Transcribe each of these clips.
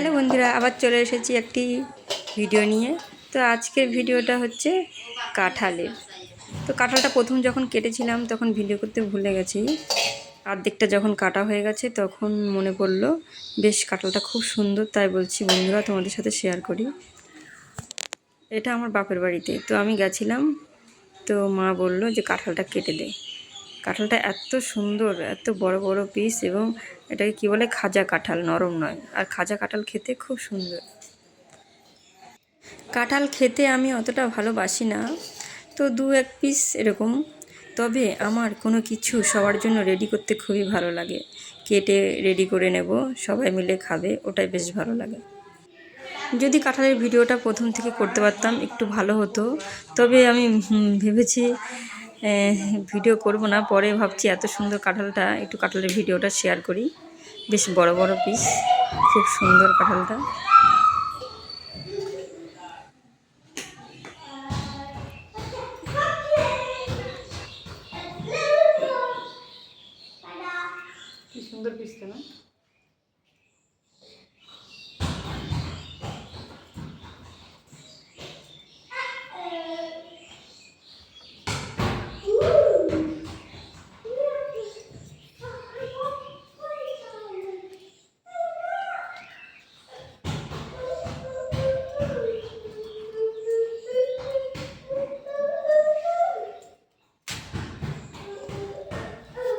Hello বন্ধুরা, আবার চলে এসেছি একটি ভিডিও নিয়ে। তো আজকের ভিডিওটা হচ্ছে কাঁঠালের। তো কাঁঠালটা প্রথম যখন কেটেছিলাম, তখন ভিডিও করতে ভুলে গেছি। অর্ধেকটা যখন কাটা হয়ে গেছে, তখন মনে পড়ল, বেশ, কাঁঠালটা খুব সুন্দর। তাই বলছি, বন্ধুরা, তোমাদের সাথে শেয়ার করি। এটা আমার বাপের বাড়িতে। তো আমি গেছিলাম, তো মা বলল যে, কাঁঠালটা কেটে দে। কাঁঠালটা এত সুন্দর, এত বড় বড় পিস এবং এটাকে কি বলে খাজা কাঁঠাল, নরম নয়। আর খাজা কাঁঠাল খেতে খুব সুন্দর। কাঁঠাল খেতে আমি অতটা ভালোবাসি না, তো দু এক পিস এরকম। তবে আমার কোনো কিছু সবার জন্য রেডি করতে খুবই ভালো লাগে। কেটে রেডি করে নেব, সবাই মিলে খাবে, ওটাই বেশ ভালো লাগে। যদি কাঁঠালের ভিডিওটা প্রথম থেকে করতে পারতাম, একটু ভালো হতো। তবে আমি ভেবেছি ভিডিও করব না। পরে ভাবছি এত সুন্দর কাঁঠালটা, একটু কাঁঠালের ভিডিওটা শেয়ার করি। বেশ বড় বড় পিস খুব সুন্দর কাঁঠালটা। সুন্দর না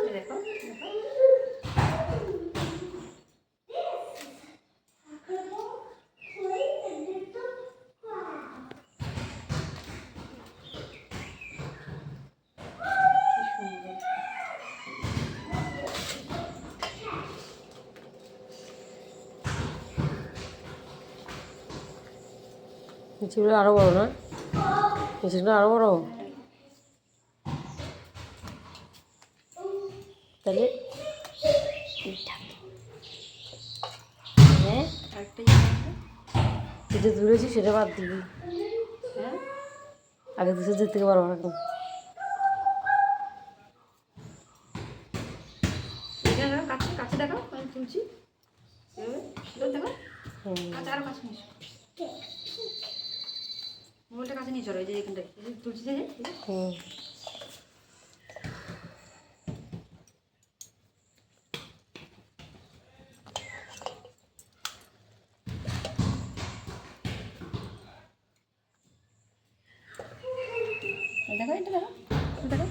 এই দেখো দেখো কি সুন্দর নিচেগুলো আরও বড় না? নিচেগুলো আরও বড়? তাহলে হ্যাঁ? যেটা তুলেছি সেটা বাদ দিবি। হ্যাঁ আগে দুশো থেকে পারব না দেখো কাছে কাছে দেখো আমি তুলছি। দেখো। কাছে আরও কাছে। মোবাইলটা কাছে নিয়ে চলো এই যে এখানটা এই যে তুলছি যে হুম। দেখো এটা দেখো দেখো।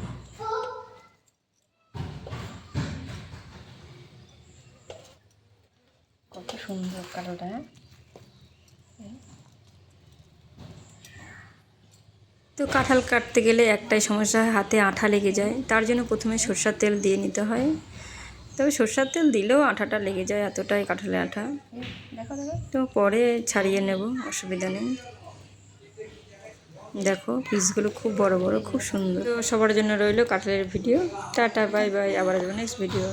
কত সুন্দর কালোটা হ্যাঁ? তো কাঁঠাল কাটতে গেলে একটাই সমস্যা, হাতে আঠা লেগে যায়। তার জন্য প্রথমে সরষার তেল দিয়ে নিতে হয়। তবে সরষার তেল দিলেও আঠাটা লেগে যায় এতটাই কাঁঠালে আঠা। তো পরে ছাড়িয়ে নেব, অসুবিধা নেই। দেখো, পিসগুলো খুব বড় বড়, খুব সুন্দর। তো সবার জন্য রইল কাঁঠালের ভিডিও। Tata, bye bye. আবার নেক্সট ভিডিও।